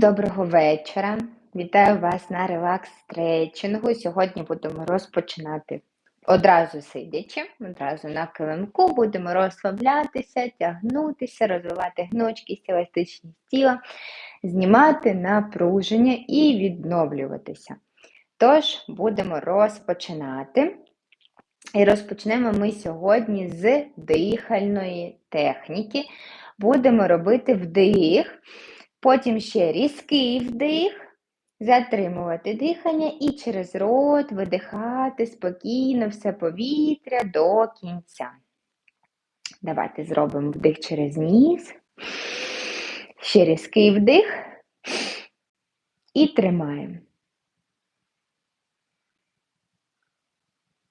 доброго вечора. Вітаю вас на релакс стретчингу. Сьогодні будемо розпочинати одразу сидячи, одразу на килимку, будемо розслаблятися, тягнутися, розвивати гнучкість, еластичність тіла, знімати напруження і відновлюватися. Тож, будемо розпочинати. І розпочнемо ми сьогодні з дихальної техніки. Будемо робити вдих. Потім ще різкий вдих, затримувати дихання і через рот видихати спокійно все повітря до кінця. Давайте зробимо вдих через ніс. Ще різкий вдих і тримаємо.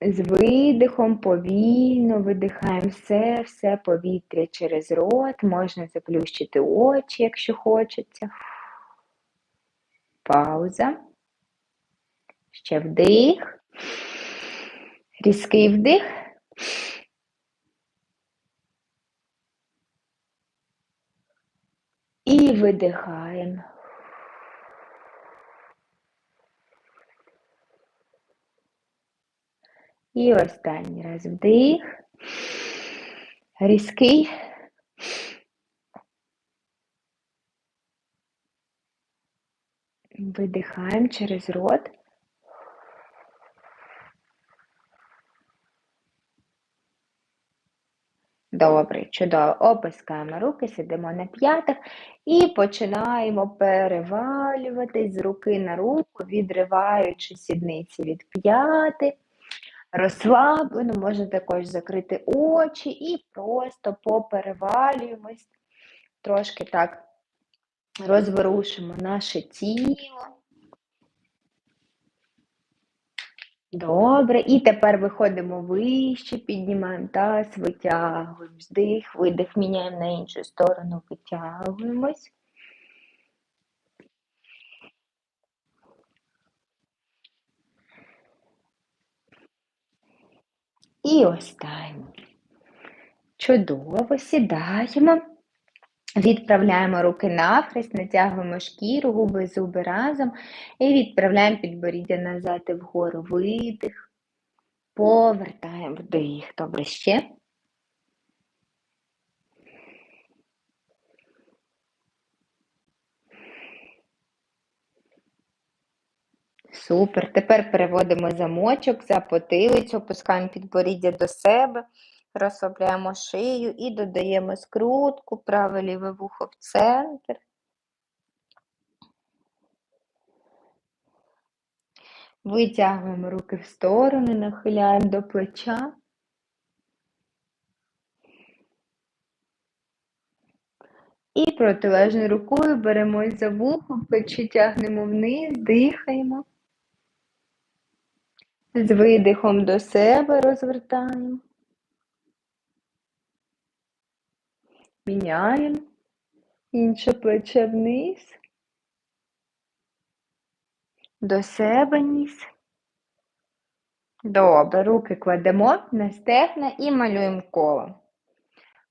З видихом повільно видихаємо все, все повітря через рот. Можна заплющити очі, якщо хочеться. Пауза. Ще вдих. Різкий вдих. І видихаємо. І останній раз вдих. Різкий. Видихаємо через рот. Добре, чудово. Опускаємо руки, сидимо на п'ятах і починаємо перевалюватись з руки на руку, відриваючи сідниці від п'яти. Розслаблено, можна також закрити очі і просто поперевалюємось, трошки так розворушимо наше тіло. Добре. І тепер виходимо вище, піднімаємо таз, витягуємо вдих, видих, міняємо на іншу сторону, витягуємось. І останній. Чудово, сідаємо. Відправляємо руки навхрест, натягуємо шкіру, губи, зуби разом і відправляємо підборіддя назад і вгору видих. Повертаємо вдих. Добре ще. Супер. Тепер переводимо замочок за потилицю, опускаємо підборіддя до себе. Розслабляємо шию і додаємо скрутку, праве ліве вухо в центр. Витягуємо руки в сторони, нахиляємо до плеча. І протилежною рукою беремось за вухо, плечі тягнемо вниз, дихаємо. З видихом до себе розвертаємо. Міняємо інше плече вниз, до себе ніс. Добре, руки кладемо на стегна і малюємо коло.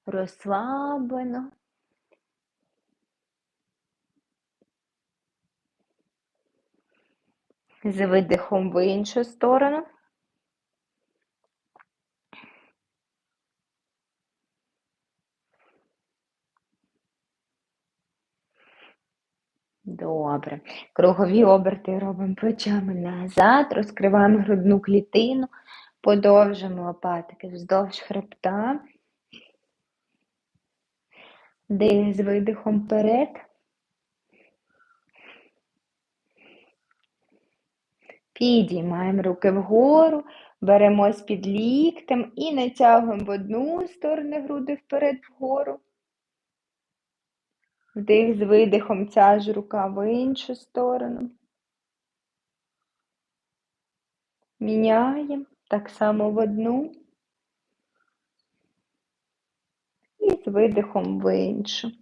Розслаблено. З видихом в іншу сторону. Добре. Кругові оберти робимо плечами назад, розкриваємо грудну клітину, подовжимо лопатки вздовж хребта. Дих з видихом вперед. Підіймаємо руки вгору, беремось під ліктем і натягуємо в одну сторону груди вперед вгору. Вдих з видихом ця ж рука в іншу сторону. Міняємо так само в одну. І з видихом в іншу.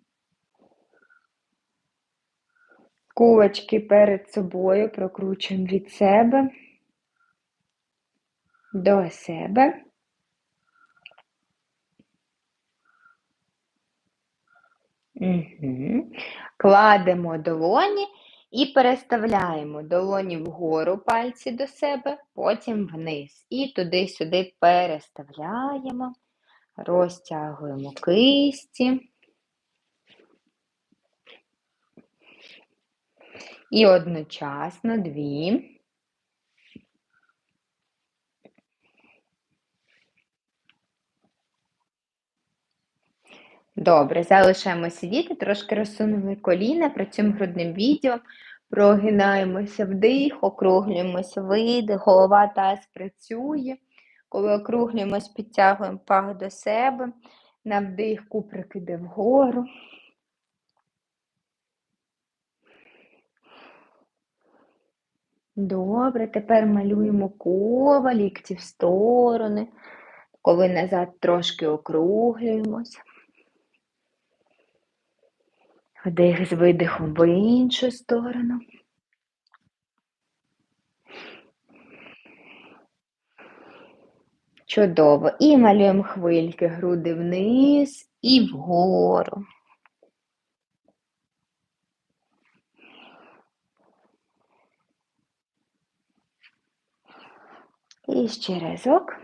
Кулачки перед собою прокручуємо від себе до себе. – Угу. Кладемо долоні і переставляємо долоні вгору пальці до себе, потім вниз. І туди-сюди переставляємо, розтягуємо кисті. І одночасно дві. Добре, залишаємо сидіти, трошки розсунули коліна, працюємо грудним відділом, прогинаємося вдих, округлюємося видих, голова таз працює. Коли округлюємось, підтягуємо пах до себе, на вдих куприк іде вгору. Добре, тепер малюємо коло, лікті в сторони, коли назад трошки округлюємось. Вдих з видихом в іншу сторону. Чудово. І малюємо хвильки, груди вниз і вгору. І ще разок.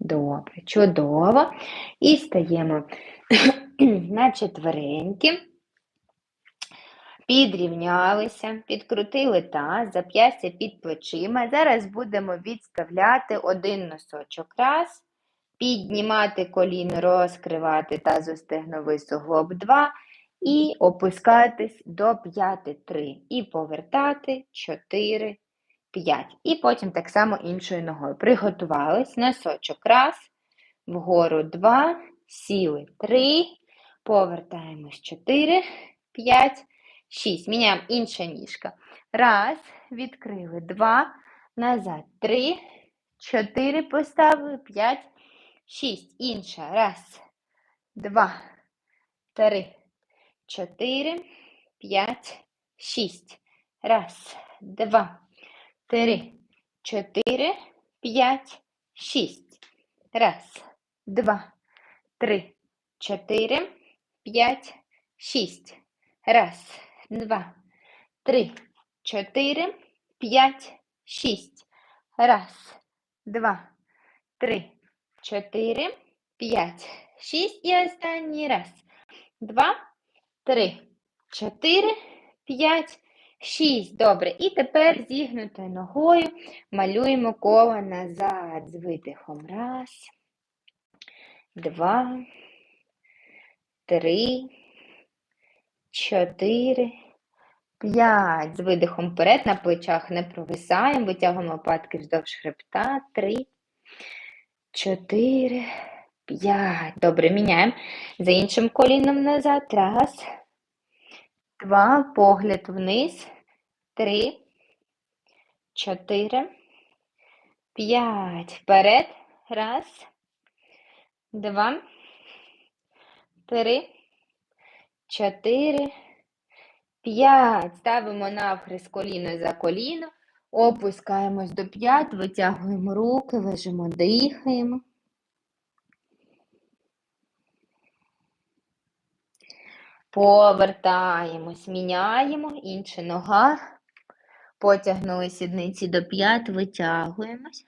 Добре, чудово. І стаємо на четвереньки. Підрівнялися, підкрутили таз, зап'ястя під плечима. Зараз будемо відставляти один носочок раз, піднімати коліно, розкривати тазостегновий суглоб 2 і опускатись до п'яти 3. І повертати 4, 5. І потім так само іншою ногою. Приготувались, носочок раз, вгору 2, сіли 3, повертаємось 4, 5, 6. Міняємо інша ніжка. Раз, відкрили, два, назад, три, чотири поставили, п'ять, шість. Інша. Раз, два, три, чотири, п'ять, шість. Раз, два, три, чотири, п'ять, шість. Раз, два, три, чотири, п'ять, шість. Раз, два, три, чотири, п'ять, шість. Раз, два, три, чотири, п'ять, шість. І останній раз. Два, три, чотири, п'ять, шість. Добре. І тепер зігнутою ногою малюємо коло назад з видихом. Раз, два, три, чотири, п'ять. З видихом вперед на плечах не провисаємо, витягуємо патки вздовж хребта. Три, чотири, п'ять. Добре, міняємо. За іншим коліном назад. Раз, два, погляд вниз. Три, чотири, п'ять. Вперед. Раз, два, три, чотири, п'ять. Ставимо навхрест коліно за коліно, опускаємось до п'ят, витягуємо руки, лежимо, дихаємо. Повертаємось, міняємо, інша нога. Потягнули сідниці до п'ят, витягуємось.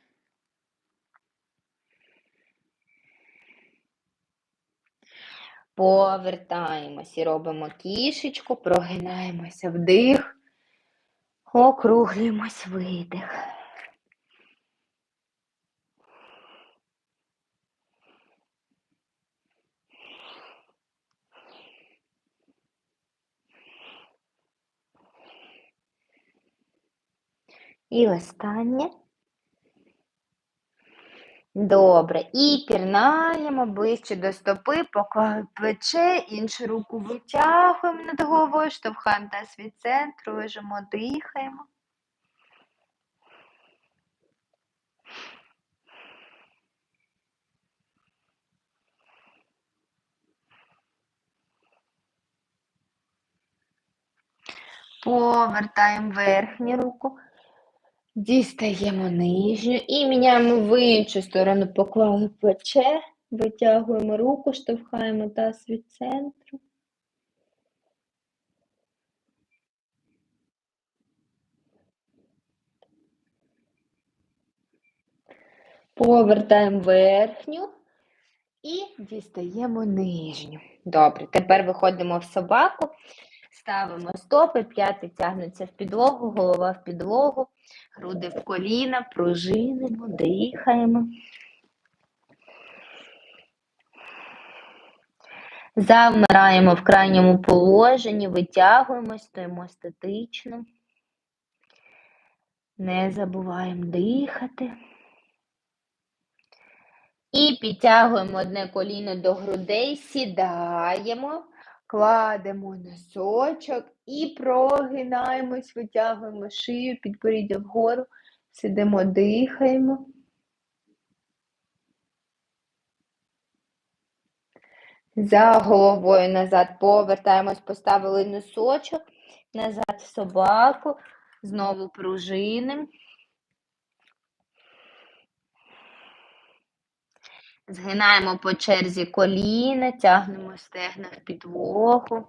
Повертаємось і робимо кішечку, прогинаємося вдих, округлюємось видих. І останнє. Добре. І пірнаємо ближче до стопи, поклали плече, іншу руку витягуємо над головою, штовхаємо таз від центру, лежимо, дихаємо. Повертаємо верхню руку. Дістаємо нижню і міняємо в іншу сторону, поклали плече, Витягуємо руку, штовхаємо таз від центру. Повертаємо верхню і дістаємо нижню. Добре, тепер виходимо в собаку, ставимо стопи, п'яти тягнуться в підлогу, голова в підлогу, груди в коліна, пружинимо, дихаємо. Завмираємо в крайньому положенні, витягуємо, стоїмо статично. Не забуваємо дихати. І підтягуємо одне коліно до грудей, сідаємо, кладемо носочок і прогинаємось, витягуємо шию, підборіддя вгору, сидимо, дихаємо. За головою назад повертаємось, поставили носочок, назад собаку, знову пружинимо. Згинаємо по черзі коліна, тягнемо стегна в підлогу.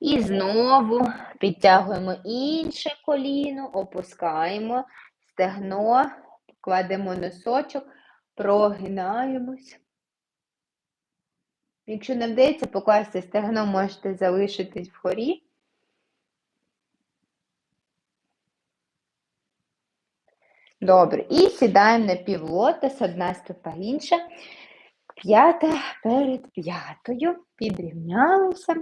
І знову підтягуємо інше коліно, опускаємо стегно, кладемо носочок, прогинаємось. Якщо не вдається покласти стегно, можете залишитись вгорі. Добре. І сідаємо на півлотос, одна стопа інша. П'ята перед п'ятою. Підрівнялися.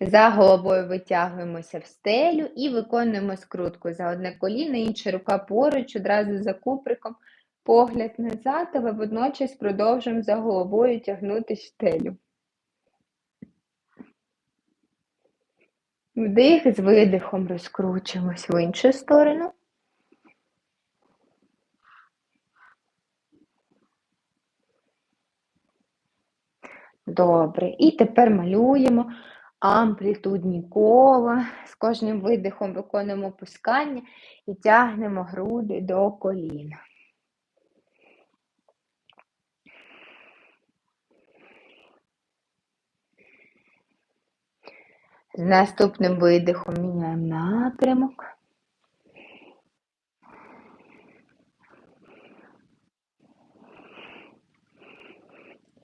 За головою витягуємося в стелю і виконуємо скрутку за одне коліно, інша рука поруч, одразу за куприком, погляд назад, але водночас продовжуємо за головою тягнути стелю. Вдих, з видихом розкручуємось в іншу сторону. Добре. І тепер малюємо амплітудні кола. З кожним видихом виконуємо опускання і тягнемо груди до коліна. З наступним видихом міняємо напрямок.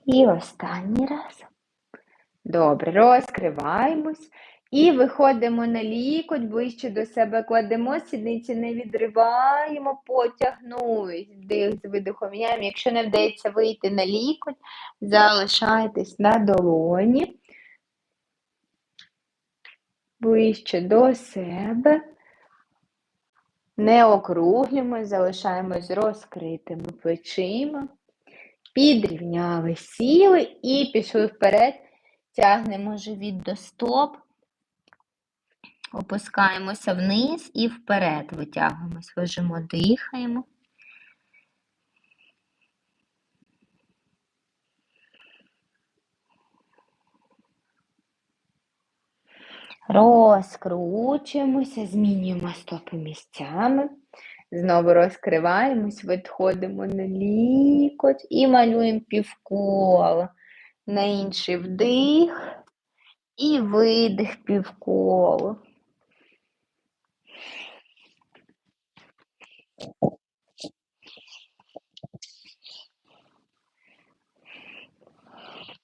І останній раз. Добре, розкриваємось. І виходимо на лікоть, ближче до себе кладемо, сідниці не відриваємо, потягнулись. Вдих з видихом. Якщо не вдається вийти на лікоть, залишайтесь на долоні. Ближче до себе. Не округлюємо, залишаємось розкритими плечима. Підрівняли, сіли і пішли вперед. Тягнемо живіт до стоп, опускаємося вниз і вперед витягуємось, лежимо, дихаємо. Розкручуємося, змінюємо стопи місцями. Знову розкриваємось, відходимо на лікоть і малюємо півкола. На інший вдих і видих півколо.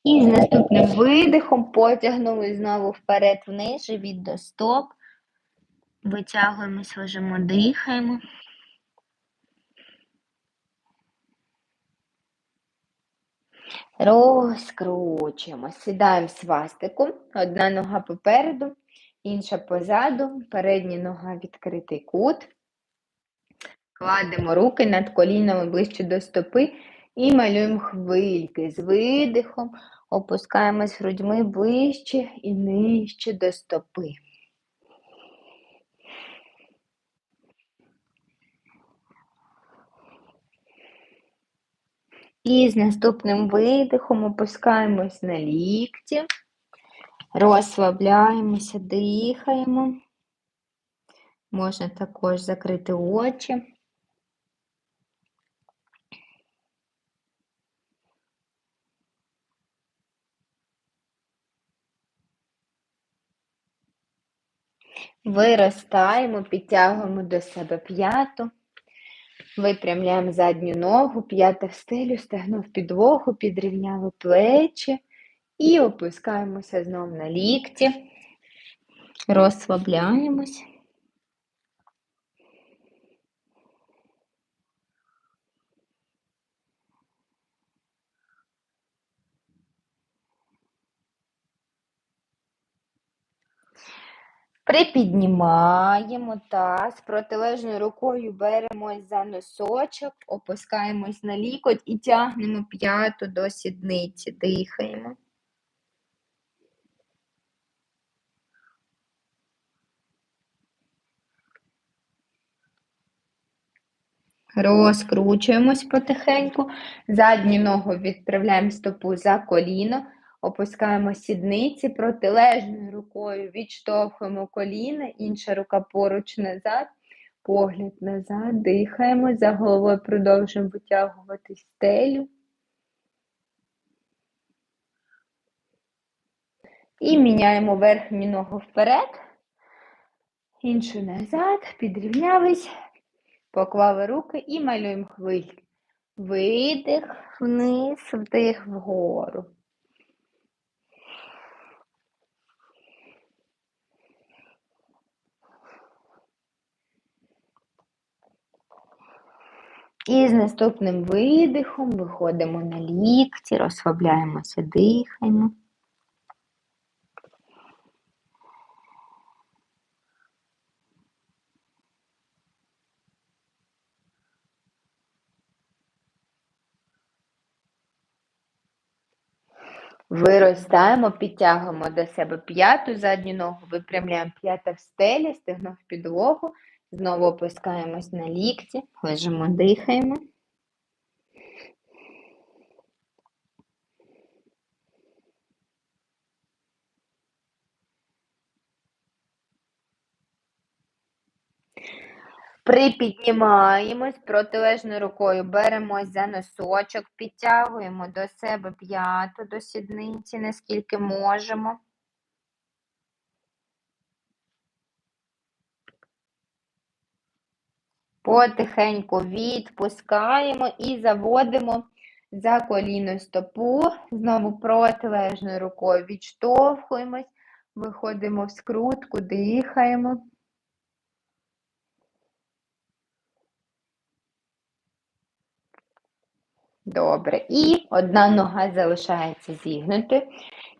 І з наступним видихом потягнули знову вперед вниз, живіт до стоп. Витягуємось, лежимо, дихаємо. Розкручуємо. Сідаємо свастику. Одна нога попереду, інша позаду, передня нога відкритий кут. Кладемо руки над колінами ближче до стопи і малюємо хвильки з видихом, опускаємось грудьми ближче і нижче до стопи. І з наступним видихом опускаємось на лікті, розслабляємося, дихаємо. Можна також закрити очі. Виростаємо, підтягуємо до себе п'яту, випрямляємо задню ногу, п'ята в стелю, стегно в підлогу, підрівняли плечі і опускаємося знову на лікті, розслабляємось. Припіднімаємо таз, протилежною рукою беремось за носочок, опускаємось на лікоть і тягнемо п'яту до сідниці, дихаємо. Розкручуємось потихеньку, задню ногу відправляємо стопу за коліно, опускаємо сідниці, протилежною рукою відштовхуємо коліна, інша рука поруч назад, погляд назад, дихаємо, за головою продовжуємо витягувати стелю. І міняємо верхню ногу вперед, іншу назад, підрівнялись, поклали руки і малюємо хвиль. Видих вниз, вдих вгору. І з наступним видихом виходимо на лікті, розслабляємося, дихаємо. Виростаємо, підтягуємо до себе п'яту, задню ногу, випрямляємо п'ята в стелі, стегно в підлогу, знову опускаємось на лікті, лежимо, дихаємо. Припіднімаємось протилежною рукою, беремось за носочок, підтягуємо до себе п'яту до сідниці, наскільки можемо. Потихеньку відпускаємо і заводимо за коліно стопу. Знову протилежною рукою відштовхуємось, виходимо в скрутку, дихаємо. Добре. І одна нога залишається зігнутою,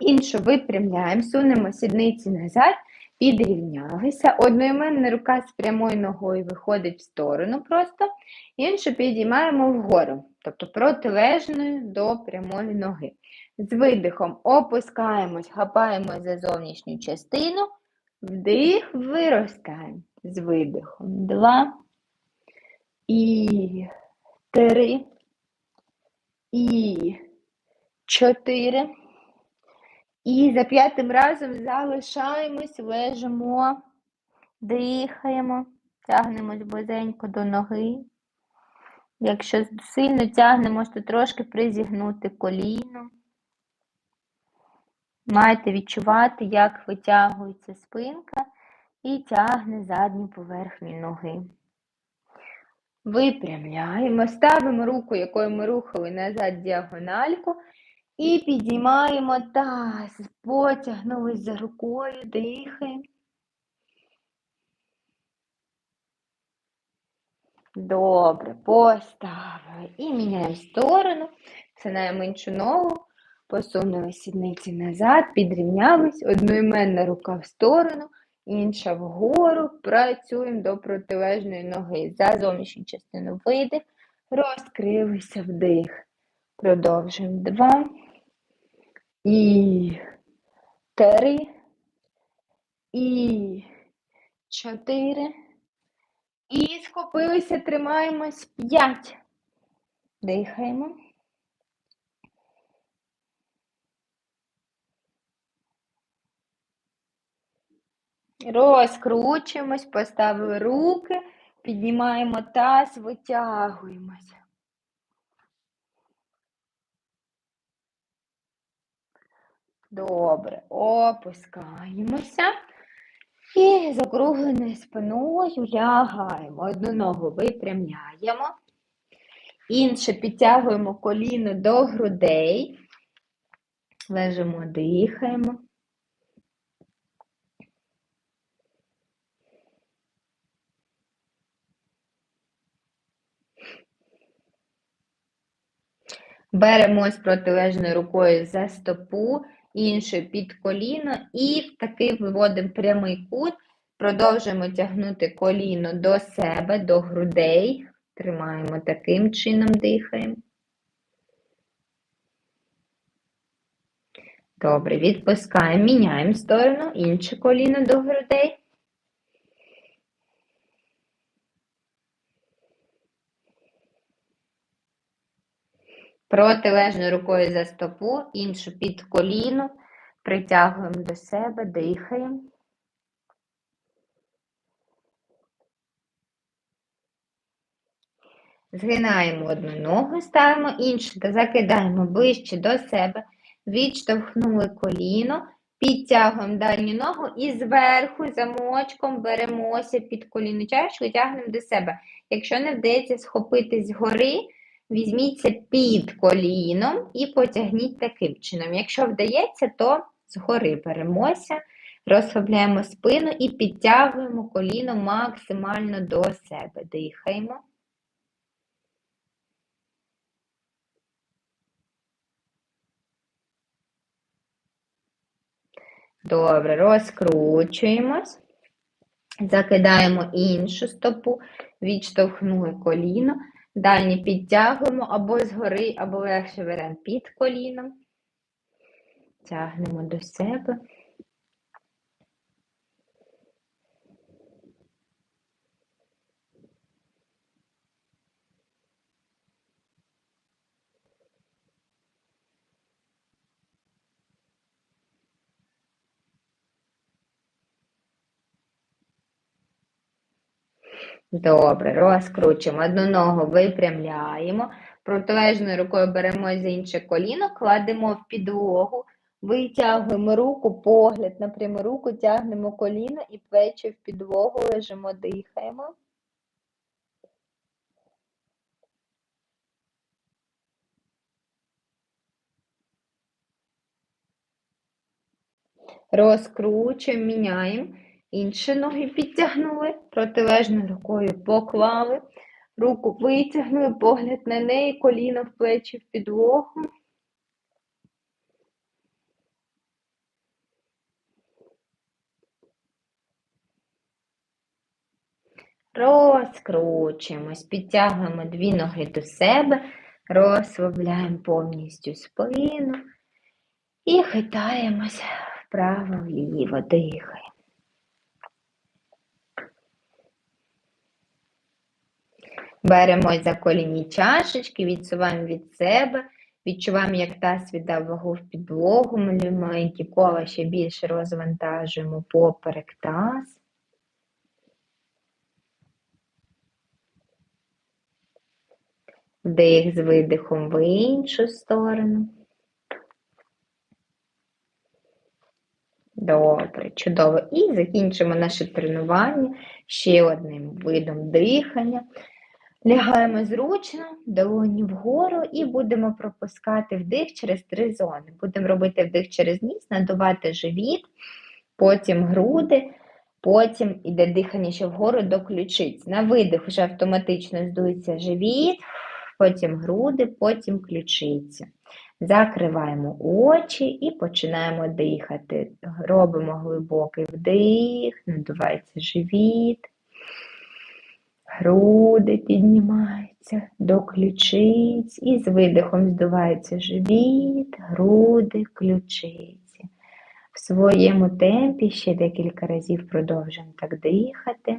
іншу випрямляємо, сунемо сідниці назад, підрівнялися. Одноіменна рука з прямою ногою виходить в сторону просто, іншу підіймаємо вгору, тобто протилежною до прямої ноги. З видихом опускаємось, хапаємо за зовнішню частину, вдих, виростаємо. З видихом. Два і три і чотири. І за п'ятим разом залишаємось, лежимо, дихаємо, тягнемось близенько до ноги. Якщо сильно тягнемо, то трошки призігнути коліно. Маєте відчувати, як витягується спинка і тягне задню поверхню ноги. Випрямляємо, ставимо руку, якою ми рухали назад діагональку, і підіймаємо таз, потягнулись за рукою, дихаємо. Добре, поставили. І міняємо сторону, Синаємо іншу ногу, посунули сідниці назад, підрівнялись, одноіменна рука в сторону інша вгору. Працюємо до протилежної ноги. За зовнішню частину видих, розкрилися вдих. Продовжуємо два. І три. І чотири. І схопилися, тримаємось п'ять. Дихаємо. Розкручуємось, поставили руки, піднімаємо таз, витягуємось. Добре, опускаємося. І з округленою спиною лягаємо. Одну ногу випрямляємо. Інше підтягуємо коліно до грудей. Лежимо, дихаємо. Беремось протилежною рукою за стопу, іншою під коліно і в такий виводимо прямий кут, продовжуємо тягнути коліно до себе, до грудей. Тримаємо таким чином, дихаємо. Добре, відпускаємо, міняємо сторону, інше коліно до грудей. Протилежною рукою за стопу, іншу під коліно, притягуємо до себе, дихаємо. Згинаємо одну ногу, ставимо іншу та закидаємо ближче до себе, відштовхнули коліно, підтягуємо дальню ногу і зверху замочком беремося під коліно чашку тягнемо до себе. Якщо не вдається схопити згори, візьміться під коліном і потягніть таким чином. Якщо вдається, то згори беремося, розслабляємо спину і підтягуємо коліно максимально до себе. Дихаємо. Добре, розкручуємось, закидаємо іншу стопу, відштовхнули коліно, далі підтягуємо або згори, або легше беремо під коліном, тягнемо до себе. Добре, розкручуємо. Одну ногу випрямляємо. Протилежною рукою беремо за інше коліно, кладемо в підлогу, витягуємо руку, погляд на пряму руку, тягнемо коліно і плечі в підлогу, лежимо, дихаємо. Розкручуємо, міняємо. Інші ноги підтягнули, протилежною рукою поклали, руку витягнули, погляд на неї, коліно в плечі в підлогу. Розкручуємось, підтягуємо дві ноги до себе, розслабляємо повністю спину і хитаємось вправо-вліво, дихаємо. Беремо за коліні чашечки, відсуваємо від себе, відчуваємо, як таз віддав вагу в підлогу, маленькі кола ще більше розвантажуємо поперек таз. Вдих з видихом в іншу сторону. Добре, чудово. І закінчимо наше тренування ще одним видом дихання. Лягаємо зручно, долоні вгору і будемо пропускати вдих через три зони. Будемо робити вдих через ніс, надувати живіт, потім груди, потім іде дихання ще вгору до ключиць. На видих вже автоматично здується живіт, потім груди, потім ключиці. Закриваємо очі і починаємо дихати. Робимо глибокий вдих, надувається живіт. Груди піднімаються до ключиць і з видихом здувається живіт, груди, ключиці. В своєму темпі ще декілька разів продовжуємо так дихати.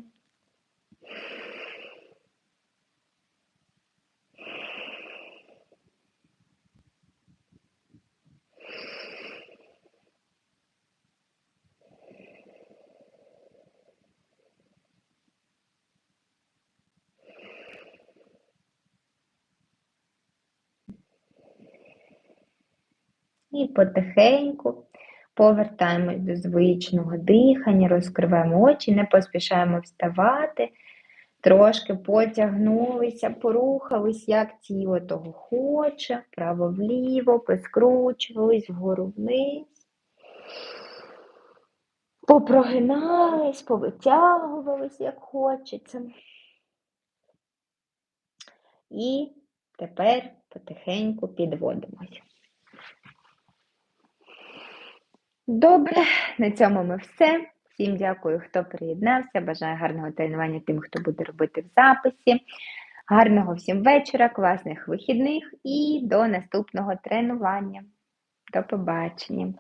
І потихеньку повертаємось до звичного дихання, розкриваємо очі, не поспішаємо вставати, трошки потягнулися, порухались, як тіло того хоче, вправо-вліво, поскручувались вгору вниз. Попрогинались, повитягувались, як хочеться. І тепер потихеньку підводимося. Добре, на цьому ми все. Всім дякую, хто приєднався. Бажаю гарного тренування тим, хто буде робити в записі. Гарного всім вечора, класних вихідних і до наступного тренування. До побачення!